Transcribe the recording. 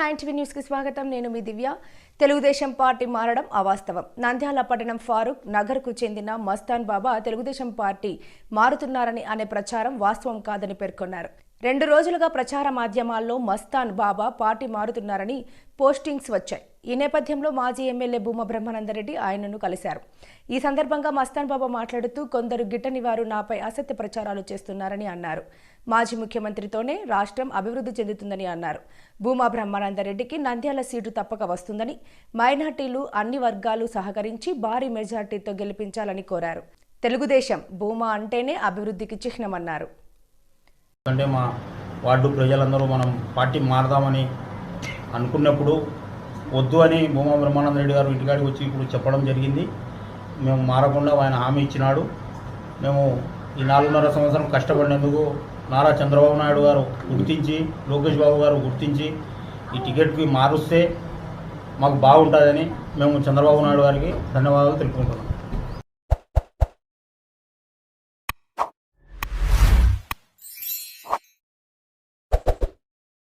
Nine TV న్యూస్కి స్వాగతం. నేను మీ దివ్య. తెలుగుదేశం పార్టీ మారడం అవాస్తవం. నంద్యాల పట్టణం ఫారూక్ నగర్కు చెందిన మస్తాన్ బాబా తెలుగుదేశం పార్టీ మారుతున్నారని అనే ప్రచారం వాస్తవం కాదని పేర్కొన్నారు. రెండు రోజులుగా ప్రచార మాధ్యమాల్లో మస్తాన్ బాబా పార్టీ మారుతున్నారని పోస్టింగ్స్ వచ్చాయి. ఈ నేపథ్యంలో మాజీ ఎమ్మెల్యే భూమా బ్రహ్మానందరెడ్డి ఆయనను కలిశారు. ఈ సందర్భంగా మస్తాన్ బాబా మాట్లాడుతూ కొందరు గిట్టని వారు నాపై అసత్య ప్రచారాలు చేస్తున్నారని అన్నారు. మాజీ ముఖ్యమంత్రితోనే రాష్ట్రం అభివృద్ధి చెందుతుందని అన్నారు. భూమా బ్రహ్మానందరెడ్డికి నంద్యాల సీటు తప్పక వస్తుందని మైనార్టీలు అన్ని వర్గాలు సహకరించి భారీ మెజార్టీతో గెలిపించాలని కోరారు. తెలుగుదేశం భూమా అంటేనే అభివృద్ధికి చిహ్నమన్నారు. అంటే మా వార్డు ప్రజలందరూ మనం పార్టీ మారదామని అనుకున్నప్పుడు వద్దు అని భూమా బ్రహ్మానంద రెడ్డి గారు ఇంటికాడికి వచ్చి ఇప్పుడు చెప్పడం జరిగింది. మేము మారకుండా ఆయన హామీ ఇచ్చినాడు. మేము ఈ నాలుగున్నర సంవత్సరం కష్టపడినందుకు నారా చంద్రబాబు నాయుడు గారు గుర్తించి లోకేష్ బాబు గారు గుర్తించి ఈ టికెట్కి మారుస్తే మాకు బాగుంటుందని మేము చంద్రబాబు నాయుడు గారికి ధన్యవాదాలు తెలుపుకుంటున్నాం.